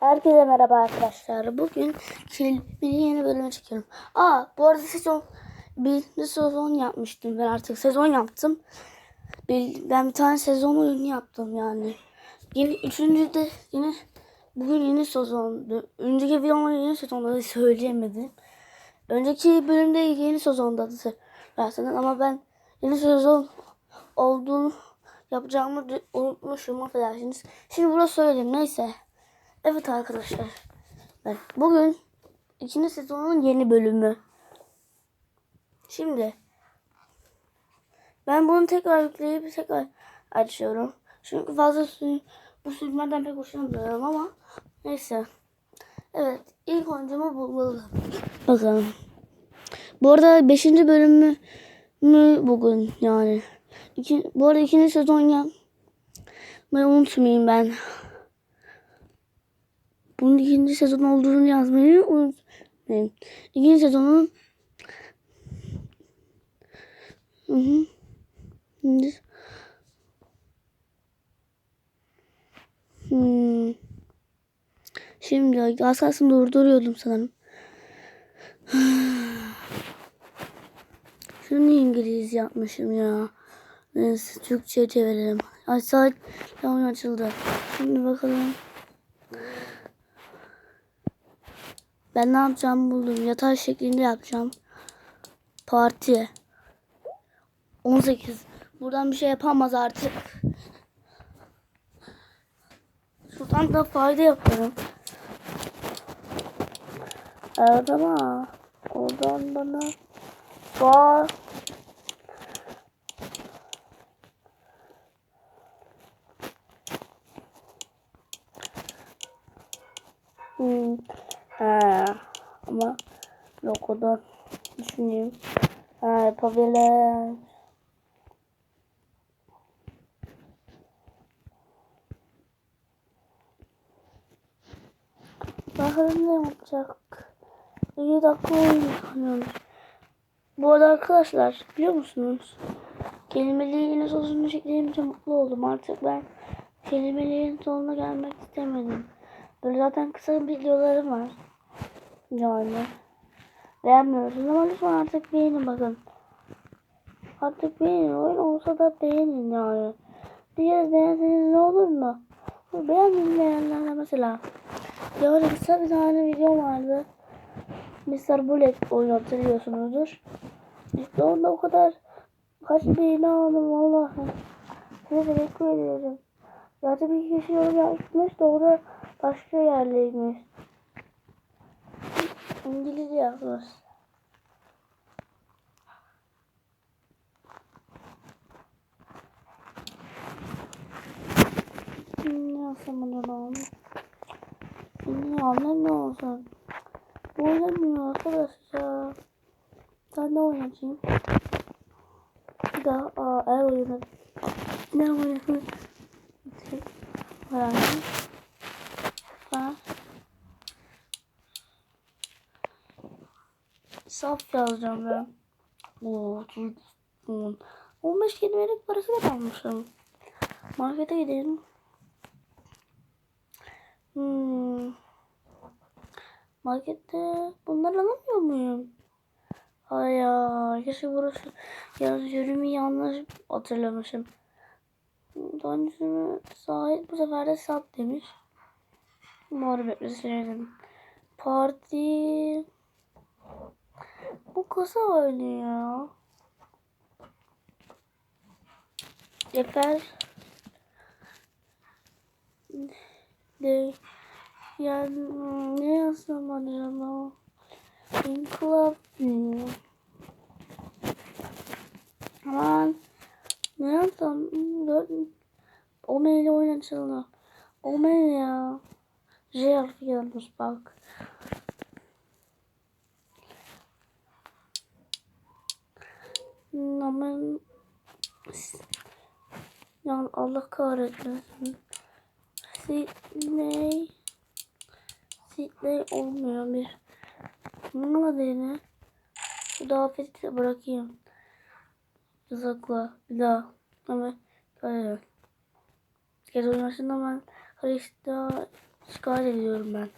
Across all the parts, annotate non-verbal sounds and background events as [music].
Herkese merhaba arkadaşlar. Bugün bir yeni bölümü çekiyorum. Aa bu arada sezon bir sezon yapmıştım. Ben artık sezon yaptım. Bir, ben bir tane sezon oyunu yaptım yani. Yeni üçüncü de yine bugün yeni sezondu. Önceki videomda yeni sezonda da söyleyemedim. Önceki bölümde yeni sezonda da söylerseniz ama ben yeni sezon olduğunu yapacağımı unutmuşum affedersiniz. Şimdi burada söyleyeyim neyse. Evet arkadaşlar. Bugün ikinci sezonun yeni bölümü. Şimdi ben bunu tekrar yükleyip tekrar açıyorum. Çünkü fazla sü- bu sürümlerden pek hoşlanmıyorum ama neyse. Evet ilk oyuncumu bulmalı. Bakalım. Bu arada 5. bölümü mü bugün yani. İki, bu arada ikinci sezon ya. Ben unutmayayım ben. Bunun ikinci sezon olduğunu yazmayı unutmayın. İkinci sezonun Hı hı. Hmm. Şimdi az kalsın durduruyordum sanırım. [sighs] Şunu İngiliz yapmışım ya. Neyse Türkçe çevirelim. Ay saat açıldı. Şimdi bakalım. Ben ne yapacağımı buldum. Yatay şeklinde yapacağım. Parti. 18. Buradan bir şey yapamaz artık. Şuradan da fayda yaparım. Evet ama oradan bana var. Hmm. Ha, ama yok o da düşüneyim. Ha, yapabilir. Bakalım ne yapacak. 2 dakika oynuyoruz. Bu arada arkadaşlar biliyor musunuz? Kelimeliği yine sosunu çektiğimce mutlu oldum. Artık ben kelimeliğin sonuna gelmek istemedim. Böyle zaten kısa videolarım var. Yani. Beğenmiyorsunuz ama lütfen artık beğenin bakın. Artık beğenin. Oyun olsa da beğenin yani. Diyeceğiz beğenseniz ne olur mu? Beğenmeyenlerle mesela. Ya kısa bir tane video vardı. Mr. Bullet oyunu hatırlıyorsunuzdur. İşte onda o kadar kaç beğeni aldım vallahi. Size teşekkür ediyorum. Zaten bir kişi yorum yapmış da o da başka yerleymiş. İngilizce yazmış. Ne yapsam acaba? Bilmiyorum ne olsun. Oynamıyor arkadaşlar. Ben ne oynayacağım? Bir daha aa, ev oyunu. Ne oyunu? Herhalde. Ben Saf yazacağım ben. Oo, çok 15 kelimelik parası da almışım. Markete gidelim. Hmm. Markette bunları alamıyor muyum? Ay ya, keşke burası yanlış yönümü yanlış hatırlamışım. Döncümü sahip bu sefer de sat demiş. Mor bekleseydin. Parti. Bu kasa oynuyor. Yeter. De yani ne yazsam acaba? İnkılap diyor. Aman ne yapsam? O maili oynatılı. O mail ya. J harfi gelmiş bak. Aman yani Allah kahretmesin. Sydney Sydney olmuyor bir. Bunun adı ne? Bu da afeti bırakayım. Yazıkla. Bir daha. Ama öyle. Gece oyun başında ben Hristiyan şikayet ediyorum ben.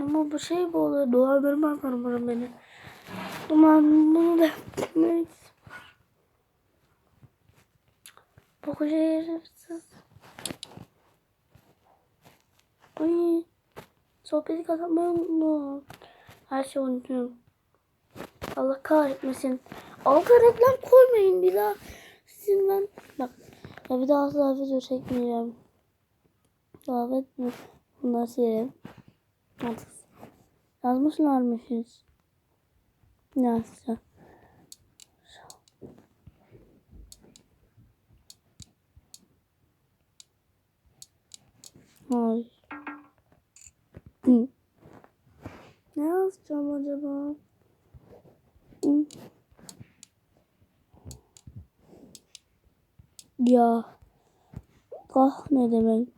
Ama bu şey bu oluyor. Dolandırmazlar umarım beni. Umarım bunu da neyse. Bu şerefsiz. Ay. Sohbeti kazanmayı unuttum. Her şeyi unutuyorum. Allah kahretmesin. Alta reklam koymayın bir daha. Sizin ben bak. Ya bir daha asla video çekmeyeceğim. Davet mi? Bunları silelim. Artık yazmışlarmışız. Ne Hayır. Hı. Ne yazacağım acaba? Hı. Ya. Kah ne demek?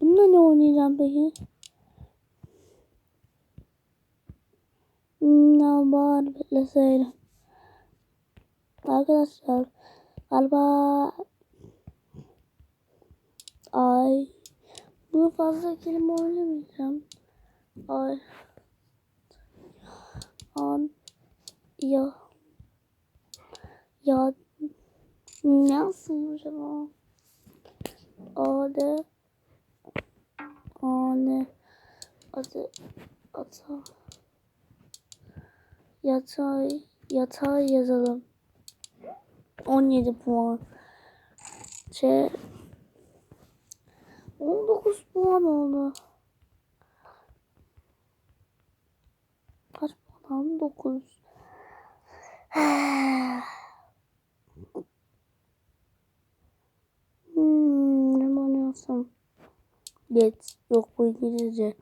Bununla ne oynayacağım peki? Ne var bekleseydim. Arkadaşlar galiba ay. Bunu fazla kelime oynamayacağım. Ay. An ya. Ya. Yazsın acaba? Ade. Ane. Adı Ata. Yatay. Yatay yazalım. 17 puan. Şey 19 puan oldu. Kaç puan? 9. hmm, ne oynuyorsam. Geç. Yok bu İngilizce.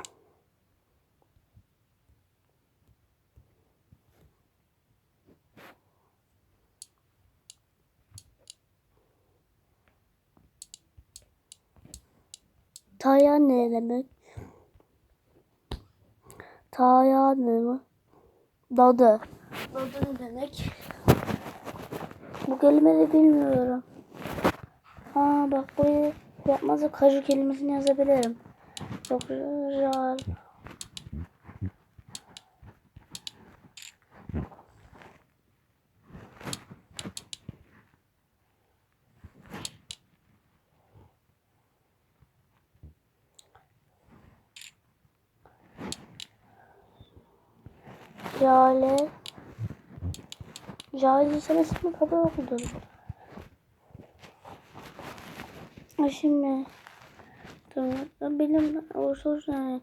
Taya ne demek? Taya ne mi? Dadı. Dadı ne demek? Bu kelimeyi bilmiyorum. Ha bak bu yapmazsa kaju kelimesini yazabilirim. Çok güzel. Jale. Jale senesini kadar okudum. Şimdi. Benim olsun yani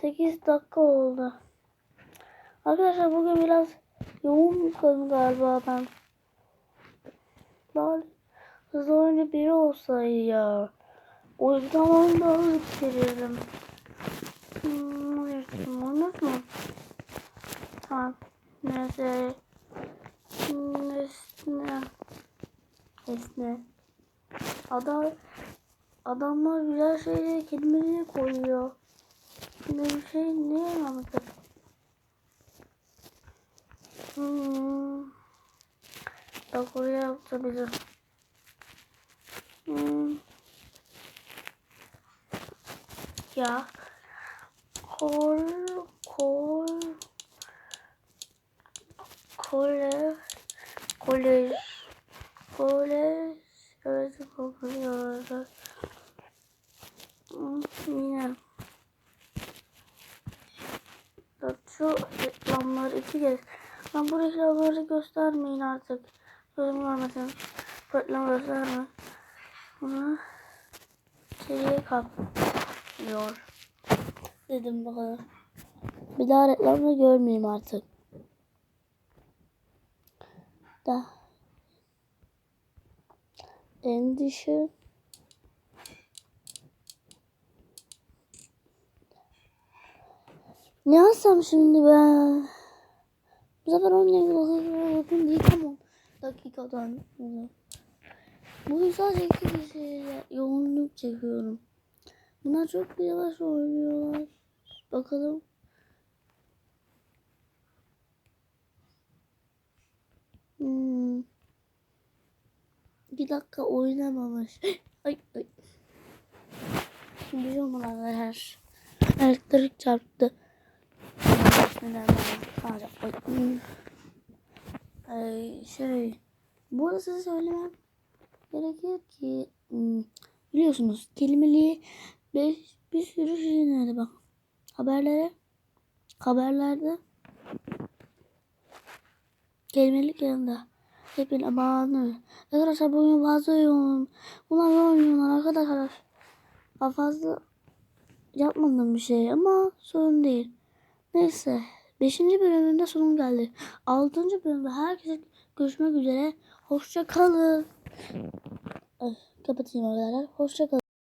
8 dakika oldu. Arkadaşlar bugün biraz yoğun kalın galiba ben. Daha hızlı oyuncu biri olsaydı ya. O yüzden onu daha hızlı bitirirdim. Hmm, mı? Tamam. Neyse. Nesne. Nesne. Adam adamlar güzel şeyleri kelimeleri koyuyor. Ne bir şey ne anlatır? Hmm. Bak oraya yapabilirim. Hmm. Ya. Kol kol kole kolej kolej evet kokuyorlar. Hmm, Yine. Bak şu reklamları iki kez. Ben bu reklamları göstermeyin artık. Gözüm görmesin. Bu reklamı gösterme. Bunu seriye kaplıyor. Dedim kadar. Bir daha reklamda görmeyeyim artık. Da. Endişe. Ne yazsam şimdi ben? Bu sefer oynayalım. Bakın değil tamam. Dakikadan. Bugün sadece iki kişiyle yoğunluk çekiyorum. Bunlar çok yavaş oynuyorlar. Bakalım. Hmm. Bir dakika oynamamış. [gasps] Ay ay. Şey olmadan her elektrik çarptı. Ay, şey bu arada size söylemem gerekir ki hmm, biliyorsunuz kelimeliği bir, bir sürü şey nerede bak haberlere haberlerde kelimelik yanında. Hepin amanı arkadaşlar bugün fazla yoğun. Bunlar yoğun yoğun arkadaşlar. Ben fazla yapmadım bir şey ama sorun değil. Neyse 5. bölümünde sonum geldi. 6. bölümde herkese görüşmek üzere. Hoşça kalın. Ay, kapatayım arkadaşlar. Hoşça kalın